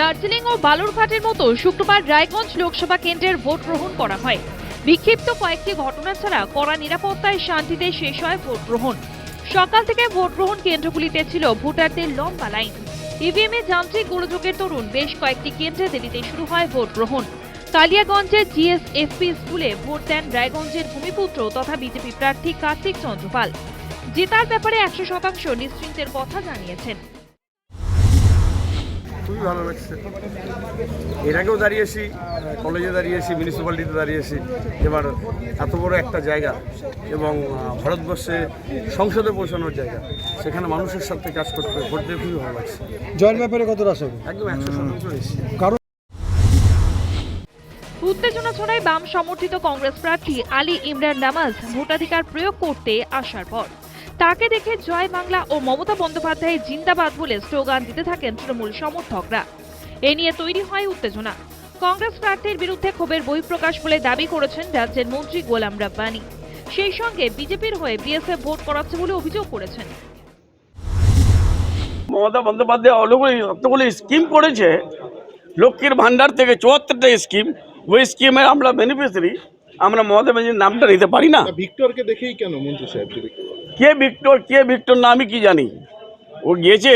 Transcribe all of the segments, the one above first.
দার্জিলিং ও বালুরঘাটের মতো শুক্রবার রায়গঞ্জ লোকসভা কেন্দ্রের ভোট গ্রহণ করা হয়। বিক্ষিপ্ত কয়েকটি ঘটনা ছাড়া কড়া নিরাপত্তায় শান্তিতে শেষ হয় ভোট গ্রহণ। সকাল থেকে ভোট গ্রহণ কেন্দ্রগুলিতে ছিল ভোটারদের লম্বা লাইন। ইভিএম এ যান্ত্রিক গোলযোগের তরুণ বেশ কয়েকটি কেন্দ্রে দেরিতে শুরু হয় ভোট গ্রহণ। কালিয়াগঞ্জের জিএসএফপি স্কুলে ভোট দেন রায়গঞ্জের ভূমিপুত্র তথা বিজেপি প্রার্থী কার্তিক চন্দ্রপাল। জেতার ব্যাপারে একশো শতাংশ নিশ্চিন্তের কথা জানিয়েছেন। খুবই ভালো লাগছে। এর আগেও দাঁড়িয়েছি কলেজে দাঁড়িয়েছি মিউনিসিপ্যালিটিতে দাঁড়িয়েছি এবার এত বড় একটা জায়গা এবং ভারতবর্ষে সংসদে পৌঁছানোর জায়গা সেখানে মানুষের সাথে কাজ করতে ভোট দিয়ে খুবই ভালো লাগছে। জয়ের ব্যাপারে কত আশা? একদম একশো শতাংশ এসেছি। কারণ উত্তেজনা ছড়ায় বাম সমর্থিত কংগ্রেস প্রার্থী আলী ইমরান নামাজ ভোটাধিকার প্রয়োগ করতে আসার পর। তাকে দেখে জয় বাংলা ও মমতা বন্দ্যোপাধ্যায় জিন্দাবাদ বলে স্লোগান দিতে থাকেন তৃণমূল সমর্থকরা। এ নিয়ে তৈরি হয় উত্তেজনা। কংগ্রেস প্রার্থীর বিরুদ্ধে ক্ষোভের বহিঃপ্রকাশ বলে দাবি করেছেন রাজ্যের মন্ত্রী গোলাম রাব্বানি। সেই সঙ্গে বিজেপির হয়ে বিএসএফ ভোট করাচ্ছে বলে অভিযোগ করেছেন। মমতা বন্দ্যোপাধ্যায় অনেকগুলি যতগুলি স্কিম করেছে। লক্ষ্মীর ভান্ডার থেকে চুয়াত্তরটা স্কিম। ওই স্কিমের আমরা বেনিফিশিয়ারি আমরা মমতা ব্যানার্জির নামটা নিতে পারি না। ভিক্টরকে দেখেই কেন মন্ত্রী সাহেব? কে ভিক্টর কে ভিক্টর না আমি কি জানি। ও গিয়েছে,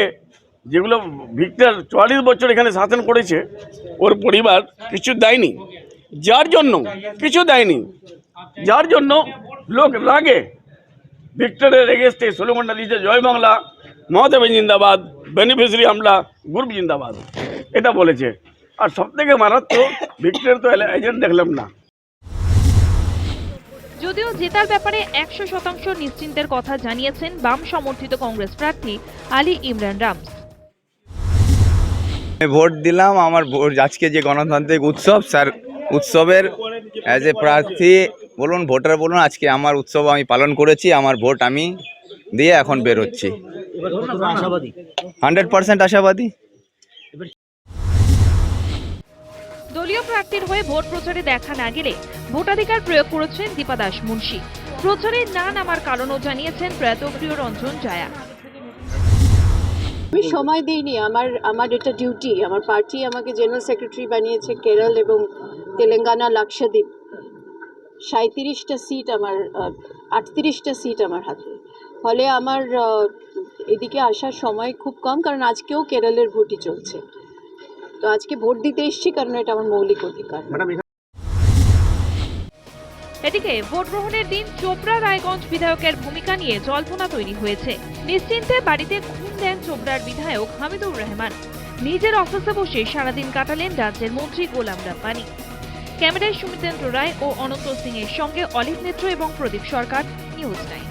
যেগুলো ভিক্টর চুয়াল্লিশ বছর এখানে শাসন করেছে, ওর পরিবার কিছু দেয়নি। যার জন্য, কিছু দেয়নি। যার জন্য লোক রাগে। ভিক্টরের এগেস্টে স্লোগানটা দিয়েছে জয় বাংলা ব্যানার্জি জিন্দাবাদ, বেনিফিশিয়ারি আমরা গ্রুপ জিন্দাবাদ। এটা বলেছে। আর সব থেকে মারাত্মক ভিক্টরের তো এজেন্ট দেখলাম না। যদিও জেতার ব্যাপারে একশো শতাংশ নিশ্চিন্তের কথা জানিয়েছেন বাম সমর্থিত কংগ্রেস প্রার্থী আলী ইমরান রামস আমি ভোট দিলাম আমার ভোট আজকে যে গণতান্ত্রিক উৎসব স্যার উৎসবের অ্যাজ এ প্রার্থী বলুন ভোটার বলুন আজকে আমার উৎসব আমি পালন করেছি আমার ভোট আমি দিয়ে এখন বেরোচ্ছি। হান্ড্রেড পার্সেন্ট আশাবাদী। দলীয় প্রার্থীর হয়ে ভোট প্রচারে দেখা না গেলে ভোটাধিকার প্রয়োগ করেছেন দীপা দাস মুন্সি। প্রচারে না নামার কারণও জানিয়েছেন প্রয়াত প্রিয় রঞ্জন জায়া। আমি সময় দিইনি, আমার আমার এটা ডিউটি আমার পার্টি আমাকে জেনারেল সেক্রেটারি বানিয়েছে কেরল এবং তেলেঙ্গানা লাক্ষাদ্বীপ। সাঁত্রিশটা সিট আমার আটত্রিশটা সিট আমার হাতে। ফলে আমার এদিকে আসার সময় খুব কম, কারণ আজকেও কেরলের ভোটই চলছে। তো আজকে ভোট দিতে এসেছি কারণ এটা আমার মৌলিক অধিকার। এদিকে ভোট গ্রহণের দিন চোপড়া রায়গঞ্জ বিধায়কের ভূমিকা নিয়ে জল্পনা তৈরি হয়েছে। নিশ্চিন্তে বাড়িতে ঘুম দেন চোপড়ার বিধায়ক হামিদুর রহমান। নিজের অফিসে বসে সারাদিন কাটালেন রাজ্যের মন্ত্রী গোলাম রাব্বানি। ক্যামেরায় সুমিতেন্দ্র রায় ও অনন্ত সিং এর সঙ্গে অলিভ মিত্র এবং প্রদীপ সরকার নিউজ টাইম